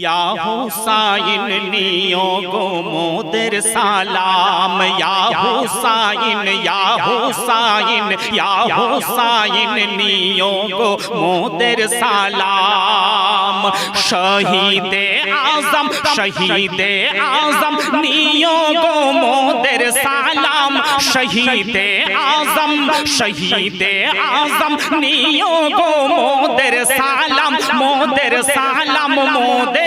ইয়া হুসাইন নিও গো মোদের সালাম ইয়া হুসাইন ইয়া হুসাইন ইয়া হুসাইন নিও গো মোদের সালাম শহীদে আজম শহীদে আজম নিও গো মোদের সালাম শহীদে আজম শহীদে আজম নিও গো মোদের সালাম মোদের সালাম মোদের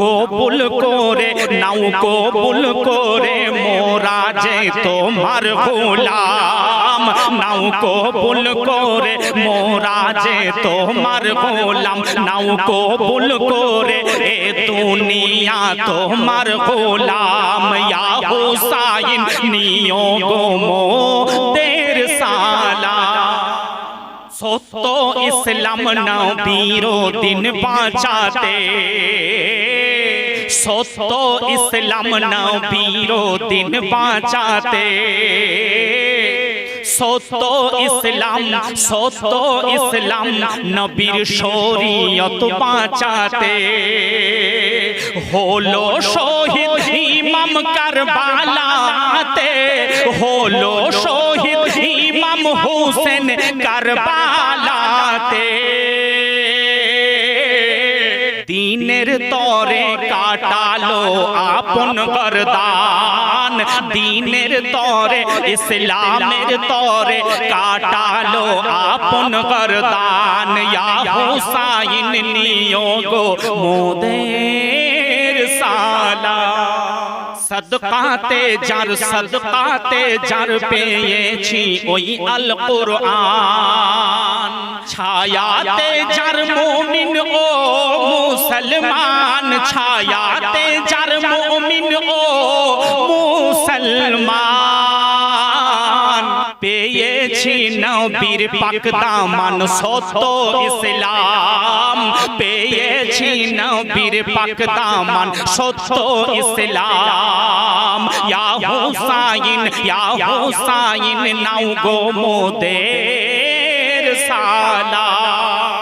কবুল করে, নাও কবুল করে মোরা যে তোমার গোলাম। নাও কবুল করে, মোরা যে তোমার গোলাম। নাও কবুল করে, এ দুনিয়া তোমার গোলাম। ইয়া হুসাইন, নিও গো মোদের সালাম। সত্য ইসলাম নবীর দিন বাঁচাতে। সত্য ইসলাম নবীর দিন বাঁচাতে। সত্য ইসলাম সত্য ইসলাম নবীর শরীয়ত বাঁচাতে। হলো শহীদ ইমাম কারবালাতে। হলো শহীদ ইমাম হোসেন কারবালাতে। দিনের তরে কাটালো আপন গরদান দিনের তরে, ইসলামের তরে কাটালো আপন গরদান ইয়া নিও মোদের সালা সদকাতে যার সদকাতে যার পেয়েছি ওই আল কোরআন ছায়াতে যার মুমিন ও মুসলমান। ছায়াতে যার মুমিন ও মুসলমান। পেয়েছি নবীর পাক দামান সত্য ইসলাম। পেয়েছি নবীর পাক দামান সত্য ইসলাম। ইয়া হুসাইন ইয়া হুসাইন নাও গো মোদের সালাম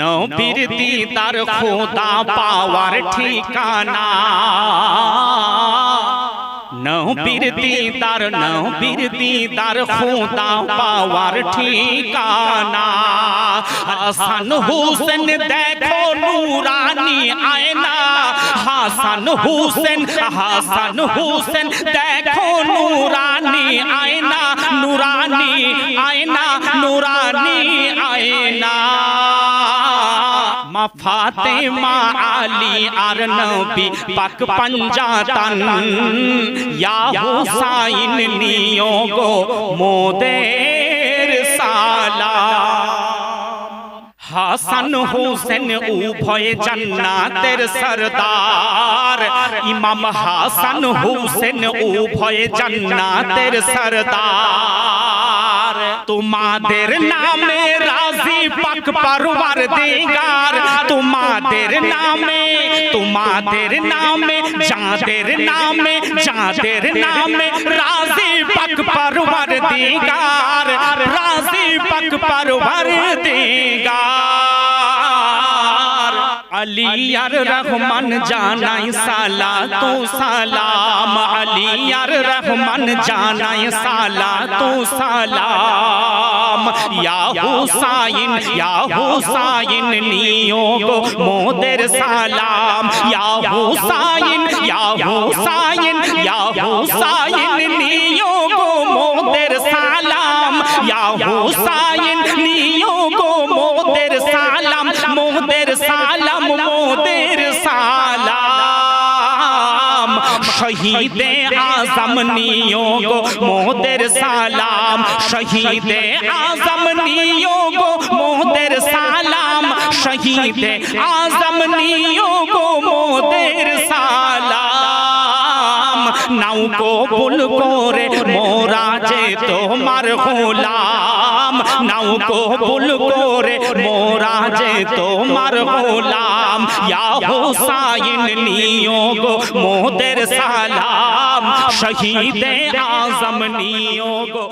নবীর দিদার খোদা পাওয়ার ঠিকানা। নবীর দিদার নবীর দিদার খোদা পাওয়ার ঠিকানা। হাসান হুসেন দেখো নুরানি আয়না। হাসান হুসেন হাসান হুসেন দেখো নুরানি আয়না। নুরানি আয়না। নুরানি মা ফাতেমা আলী আর নবী পাক পঞ্জাতন ইয়া হুসাইন নিও গো মোদের সালা হাসান হোসেন উভয় জান্নাতের সরদার ইমাম হাসান হোসেন উভয় জান্নাতের সরদার তোমাদের নামে রাজি পাক পারবার দিগার। তোমাদের নামে তোমাদের নামে যাদের নামে যাদের নামে রাজি পাক পারবার দিগার। রাজি পাক পারবার দিগার আলিয়ার রহমান জানাই সালা তু সালাম। আলিয়ার রহমান জানাই সালা তু সালাম। ইয়া হুসাইন ইয়া হুসাইন নিও গো মোদের সালাম। ইয়া হুসাইন ইয়া হুসাইন ইয়া হুসাইন নিও সালাম। ইয়া হুসাইন নিও গো মোদের সালাম মোদের সালাম মোদের সালাম। শহীদে আজম, নিও গো মোদের সালাম। শহীদে আজম, নিও গো মোদের সালাম। শহীদে আজম, নিও গো মোদের সালাম। নাও কবুল করে তোমার গোলাম নাও কবুল করে মোরা যে তোমার গোলাম ইয়া হুসাইন নিও গো মোদের সালাম শহীদে আজম নিও গো